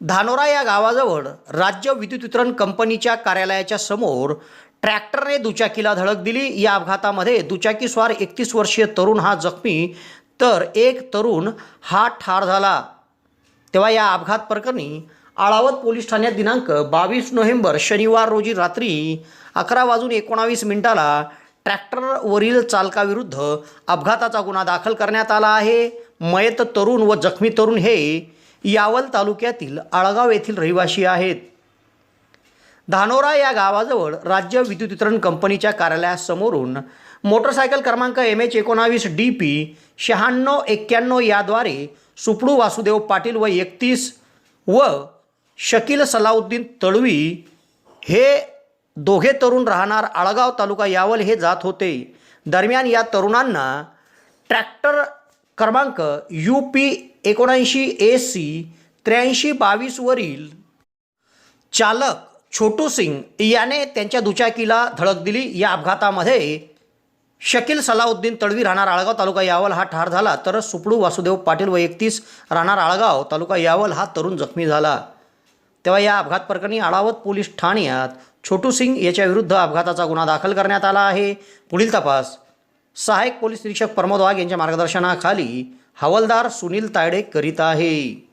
धानोरा या गावाजवळ राज्य विद्युत वितरण कंपनीच्या कार्यालयाच्या समोर ट्रॅक्टरने दुचाकीला धडक दिली. या अपघातामध्ये दुचाकीस्वार एकतीस वर्षीय तरुण हा जखमी तर एक तरुण हा ठार झाला. तेव्हा या अपघात प्रकरणी आळावत पोलीस ठाण्यात दिनांक बावीस नोव्हेंबर शनिवार रोजी रात्री अकरा वाजून एकोणावीस मिनिटाला ट्रॅक्टरवरील चालकाविरुद्ध अपघाताचा गुन्हा दाखल करण्यात आला आहे. मयत तरुण व जखमी तरुण हे यावल तालुक्यातील आळगाव येथील रहिवासी आहेत. धानोरा या गावाजवळ राज्य विद्युत वितरण कंपनीच्या कार्यालयासमोरून मोटरसायकल क्रमांक एम एच एकोणावीस डी पी शहाण्णव एक्क्याण्णव याद्वारे सुपडू वासुदेव पाटील व एकतीस व शकील सलाउद्दीन तळवी हे दोघे तरुण राहणार आळगाव तालुका यावल हे जात होते. दरम्यान या तरुणांना ट्रॅक्टर क्रमांक यू पी एकोणऐंशी ए सी त्र्याऐंशी बावीसवरील चालक छोटू सिंग याने त्यांच्या दुचाकीला धडक दिली. या अपघातामध्ये शकील सलाउद्दीन तळवी राहणार आळगाव तालुका यावल हा ठार झाला. तर सुपडू वासुदेव पाटील व एकतीस राहणार आळगाव तालुका यावल हा तरुण जखमी झाला. तेव्हा या अपघात प्रकरणी आळावत पोलीस ठाण्यात छोटू सिंग याच्याविरुद्ध अपघाताचा गुन्हा दाखल करण्यात आला आहे. पुढील तपास. सहाय्यक पोलीस निरीक्षक प्रमोद वाघ यांच्या मार्गदर्शनाखाली हवालदार सुनील तायडे करीत आहे.